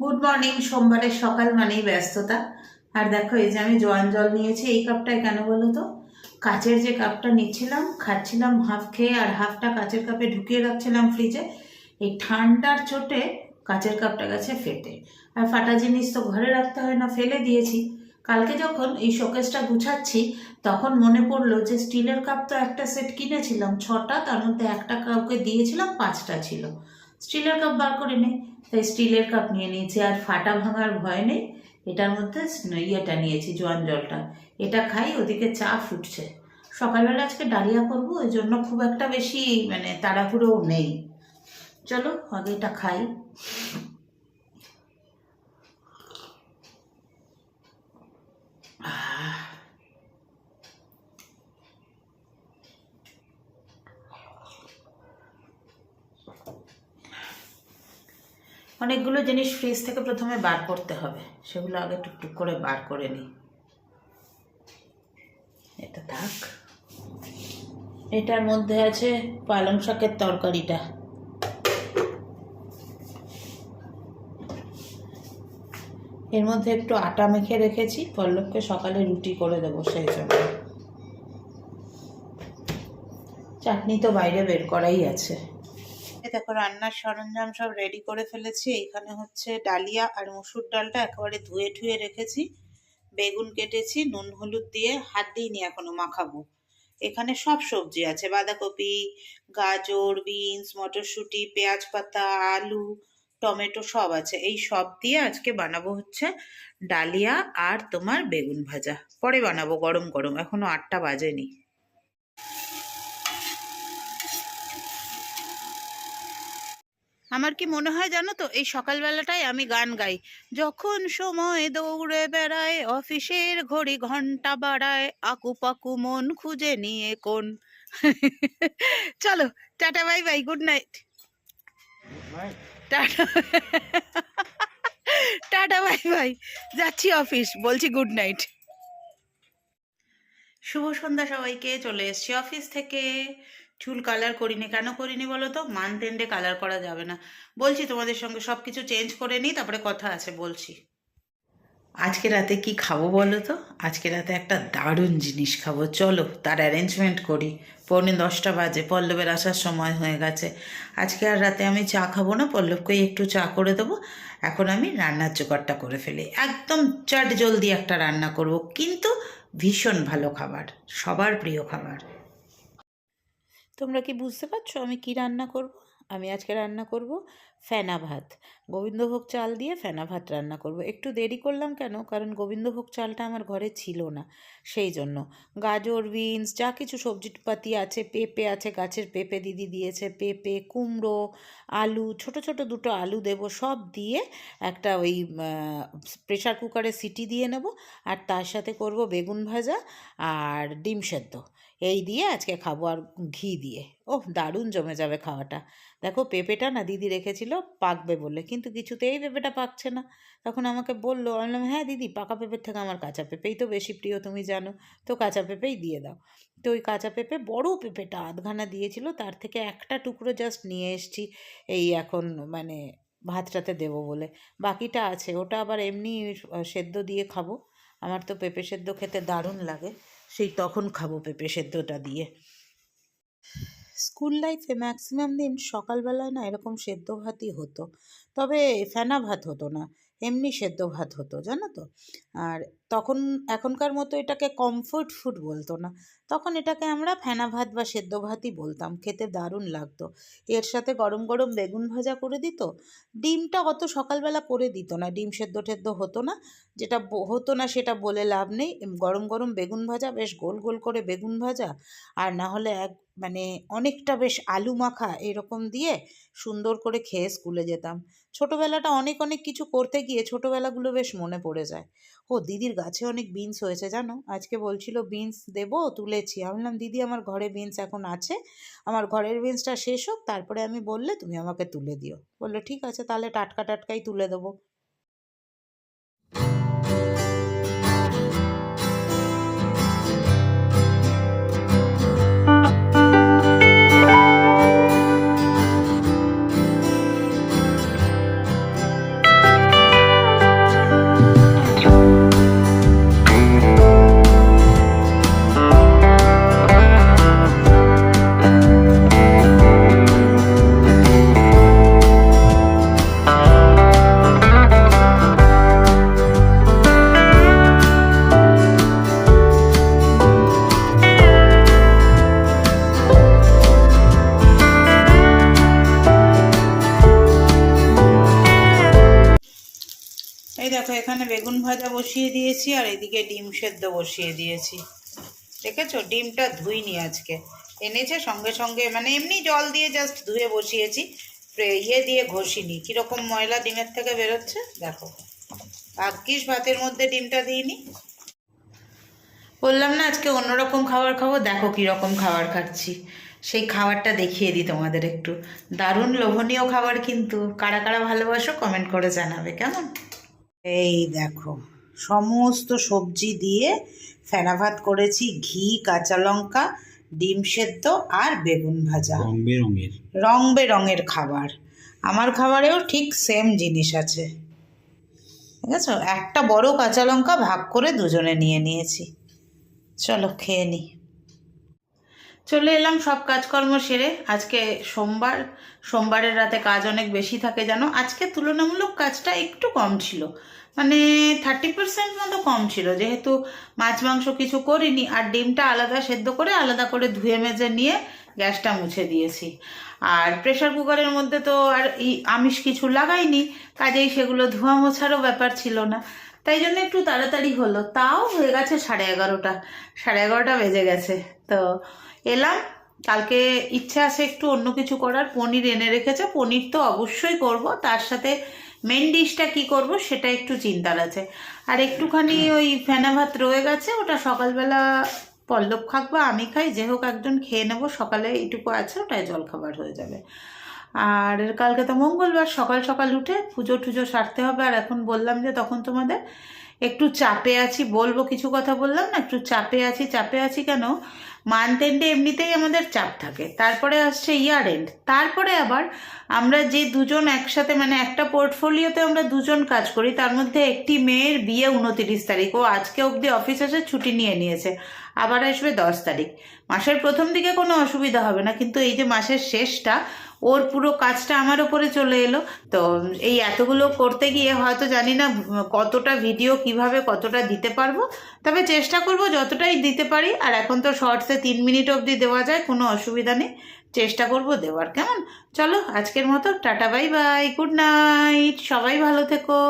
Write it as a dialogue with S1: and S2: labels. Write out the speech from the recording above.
S1: Good morning সোমবারের সকাল মানেই ব্যস্ততা। আর দেখো, এই যে আমি জোয়ান জল নিয়েছি, এই কাপটায় কেন বলো তো? কাচের যে কাপটা নিচ্ছিলাম, খাচ্ছিলাম হাফ খেয়ে, আর হাফটা কাচের কাপে ঢুকিয়ে রাখছিলাম ফ্রিজে এই ঠান্ডার চোটে কাচের কাপটা গেছে ফেটে। আর ফাটা জিনিস তো ঘরে রাখতে হয় না, ফেলে দিয়েছি। কালকে যখন এই শোকেসটা গুছাচ্ছি, তখন মনে পড়ল যে স্টিলের কাপ তো একটা সেট কিনেছিলাম, ছটা, তার মধ্যে একটা কাউকে দিয়েছিলাম, পাঁচটা ছিল। স্টিলের কাপ বার করে নেই তাই স্টিলের কাপ নিয়ে নিয়েছি, আর ফাটা ভাঙার ভয় নেই। এটার মধ্যে ইয়েটা নিয়েছি, জোয়ান জলটা। এটা খাই, ওদিকে চা ফুটছে। সকালবেলা আজকে ডালিয়া করব, ওই জন্য খুব একটা বেশি মানে তাড়াহুড়োও নেই। চলো, আগে এটা খাই। অনেকগুলো জিনিস ফ্রিজ থেকে প্রথমে বার করতে হবে। সেগুলো আগে টুকটুক করে বার করে নিই। এটা থাক। এটার মধ্যে আছে পালং শাকের তরকারিটা। এর মধ্যে একটু আটা মেখে রেখেছি। পল্লবকে সকালে রুটি করে দেবো সেই জন্য। চাটনি তো বাইরে বের করাই আছে। দেখো রান্নার সরঞ্জাম সব রেডি করে ফেলেছি। এইখানে হচ্ছে ডালিয়া আর মুসুর ডালটা একেবারে ধুয়ে ঠুয়ে রেখেছি। বেগুন কেটেছি, নুন, হলুদ দিয়ে হাত দিইনি এখনও, মাখাবো। এখানে সব সবজি আছে, বাঁধাকপি, গাজর, বিনস, মটরশুঁটি, পেঁয়াজ পাতা, আলু, টমেটো সব আছে। এই সব দিয়ে আজকে বানাবো হচ্ছে ডালিয়া আর তোমার বেগুন ভাজা। পরে বানাবো গরম গরম, এখনও আটটা বাজেনি। আমার কি মনে হয় জানো তো? এই সকালবেলাটাই আমি গান গাই। যখন সময় দৌড়ে বেড়ায়, অফিসের ঘড়ি ঘণ্টা বাড়ায় আকু পাকু মন খুঁজে নিয়ে কোন। চলো, tata, bye bye, good night. Tata. Tata, bye bye. যাচ্ছি অফিস, বলছি গুড নাইট। শুভ সন্ধ্যা সবাইকে, চলে এসেছি অফিস থেকে। চুল কালার করিনি। কেন করিনি বলো তো মান্থ এন্ডে কালার করা যাবে না। বলছি তোমাদের সঙ্গে সব কিছু চেঞ্জ করে নিই, তারপরে কথা আছে, বলছি। আজকে রাতে কি খাব বলো তো আজকে রাতে একটা দারুণ জিনিস খাব। চলো, তার অ্যারেঞ্জমেন্ট করি। পৌনে দশটা বাজে, পল্লবের আসার সময় হয়ে গেছে। আজকে আর রাতে আমি চা খাব না, পল্লবকেই একটু চা করে দেবো। এখন আমি রান্নার জোগাড়টা করে ফেলি। একদম চট জলদি একটা রান্না করব। কিন্তু ভীষণ ভালো খাবার, সবার প্রিয় খাবার। তোমরা কি বুঝতে পারছ আমি কি রান্না করব? আমি আজকে রান্না করব ফেনা ভাত। গোবিন্দভোগ চাল দিয়ে ফেনা ভাত রান্না করব। একটু দেরি করলাম কেন? কারণ গোবিন্দভোগ চালটা আমার ঘরে ছিল না। সেই জন্য। গাজর, বিনস, যা কিছু সবজিপাতি আছে, পেঁপে আছে, গাছের পেঁপে দিদি দিয়েছে, পেঁপে, কুমড়ো, আলু, ছোট ছোট দুটো আলু দেব, সব দিয়ে একটা ওই প্রেশার কুকারে সিটি দিয়ে নেব। আর তার সাথে করব বেগুন ভাজা আর ডিম সেদ্ধ। এই দিয়ে আজকে খাব আর ঘি দিয়ে। ওহ, দারুণ জমে যাবে খাওয়াটা। দেখো, পেঁপেটা না দিদি রেখেছিল পাকবে বলে কিন্তু কিছুতেই পেঁপেটা পাকছে না। তখন আমাকে বলল, আমি বললাম হ্যাঁ দিদি, পাকা পেঁপের থেকে আমার কাঁচা পেঁপেই তো বেশি প্রিয়, তুমি জানো। তো কাঁচা পেঁপেই দিয়ে দাও। তো ওই কাঁচা পেঁপে বড় পেঁপেটা আধখানা দিয়েছিল, তার থেকে একটা টুকরো জাস্ট নিয়ে এসছি এই এখন মানে ভাতটাতে দেবো বলে। বাকিটা আছে, ওটা আবার এমনি সেদ্ধ দিয়ে খাব। আমার তো পেঁপে সেদ্ধ খেতে দারুণ লাগে, সেই তখন খাব পেঁপে সেদ্ধটা দিয়ে। স্কুল লাইফে ম্যাক্সিমাম দিন সকালবেলায় না এরকম সেদ্ধ ভাতই হতো। তবে ফেনা ভাত হতো না, এমনি সেদ্ধ ভাত হতো, জানো তো? আর তখন এখনকার মতো এটাকে কমফোর্ট ফুড বলতো না। তখন এটাকে আমরা ফেনা ভাত বা সেদ্ধ ভাতই বলতাম, খেতে দারুণ লাগতো। এর সাথে গরম গরম বেগুন ভাজা করে দিত। ডিমটা অত সকালবেলা করে দিত না, ডিম সেদ্ধ টেদ্ধ হতো না। যেটা হতো না সেটা বলে লাভ নেই। গরম গরম বেগুন ভাজা, বেশ গোল গোল করে বেগুন ভাজা। আর না হলে এক মানে অনেকটা বেশ আলু মাখা এরকম দিয়ে সুন্দর করে খেয়ে স্কুলে যেতাম। ছোটোবেলাটা অনেক অনেক কিছু করতে গিয়ে ছোটোবেলাগুলো বেশ মনে পড়ে যায়। ও দিদির গাছে অনেক বিনস হয়েছে, জানো? আজকে বলছিল বিনস দেবো, তুলেছি। আমি বললাম, দিদি, আমার ঘরে বিনস এখন আছে। আমার ঘরের বিনসটা শেষ হোক, তারপরে আমি বললে তুমি আমাকে তুলে দিও। বলল, ঠিক আছে, তাহলে টাটকা টাটকাই তুলে দেবো। দেখো, এখানে বেগুন ভাজা বসিয়ে দিয়েছি আর এদিকে ডিম সেদ্ধ বসিয়ে দিয়েছি। দেখেছ? ডিমটা ধুইনি আজকে। এনেছে সঙ্গে সঙ্গে মানে এমনি জল দিয়ে জাস্ট ধুয়ে বসিয়েছি। ইয়ে দিয়ে ঘষিনি। কীরকম ময়লা ডিমের থেকে বেরোচ্ছে? দেখো। ভাগ্যিস ভাতের মধ্যে ডিমটা দিইনি। বললাম না, আজকে অন্যরকম খাবার খাব, দেখো কীরকম খাবার খাচ্ছি। সেই খাবারটা দেখিয়ে দিই তোমাদের একটু। দারুণ লোভনীয় খাবার কিন্তু। কারা কারা ভালোবাসো কমেন্ট করে জানাবে, কেমন? এই দেখো সমস্ত সবজি দিয়ে ফেনা ভাত করেছি ঘি কাঁচা লঙ্কা ডিম সেদ্ধ আর বেগুন ভাজা।
S2: রং বেরঙের।
S1: রং বেরঙের খাবার। আমার খাবারেও ঠিক সেম জিনিস আছে। ঠিক আছে একটা বড় কাঁচা লঙ্কা ভাগ করে দুজনে নিয়ে নিয়েছি। চলো খেয়ে নিই চলে এলাম সব কাজকর্ম সেরে। আজকে সোমবার। সোমবারের রাতে কাজ অনেক বেশি থাকে জানো। আজকে তুলনামূলক কাজটা একটু কম ছিল। মানে থার্টি পার্সেন্ট মতো কম ছিল। যেহেতু মাছ, মাংস কিছু করিনি আর ডিমটা আলাদা সেদ্ধ করে আলাদা করে ধুয়ে মেজে নিয়ে গ্যাসটা মুছে দিয়েছি। আর প্রেশার কুকারের মধ্যে তো আর আমিষ কিছু লাগাইনি, কাজেই সেগুলো ধোয়া মোছারও ব্যাপার ছিল না। তাই জন্য একটু তাড়াতাড়ি হলো। তাও হয়ে গেছে সাড়ে এগারোটা। সাড়ে এগারোটা বেজে গেছে। তো এলাম। কালকে ইচ্ছে আছে একটু অন্য কিছু করার। পনির এনে রেখেছে। পনির তো অবশ্যই করব। তার সাথে মেন ডিশটা কী করব সেটা একটু চিন্তার আছে। আর একটুখানি ওই ফেনা ভাত রয়ে গেছে, ওটা সকালবেলা পল্লব খাক বা আমি খাই। যে হোক একজন খেয়ে নেব। সকালে এইটুকু আছে, ওটাই জলখাবার হয়ে যাবে। আর কালকে তো মঙ্গলবার, সকাল সকাল উঠে পুজো টুজো সারতে হবে। আর এখন বললাম যে তখন তোমাদের একটু চাপে আছি, বলব কিছু কথা বললাম না, একটু চাপে আছি চাপে আছি কেন? মান্থ এন্ডে এমনিতেই আমাদের চাপ থাকে। তারপরে আসছে ইয়ার এন্ড তারপরে আবার আমরা যে দুজন একসাথে মানে একটা পোর্টফোলিওতে আমরা দুজন কাজ করি, তার মধ্যে একটি মেয়ের বিয়ে উনতিরিশ তারিখ। ও আজকে অবধি অফিস এসে ছুটি নিয়ে নিয়েছে। আবার আসবে দশ তারিখ। মাসের প্রথম দিকে কোনো অসুবিধা হবে না, কিন্তু এই যে মাসের শেষটা ওর পুরো কাজটা আমার ওপরে চলে এলো। তো এই এতগুলো করতে গিয়ে হয়তো জানি না কতটা ভিডিও কীভাবে কতটা দিতে পারব। তবে চেষ্টা করব যতটাই দিতে পারি। আর এখন তো শর্টসে তিন মিনিট অবধি দেওয়া যায়, কোনো অসুবিধা নেই। চেষ্টা করব দেওয়ার। কেমন? চলো আজকের মতো tata, bye bye, good night. সবাই ভালো থেকো।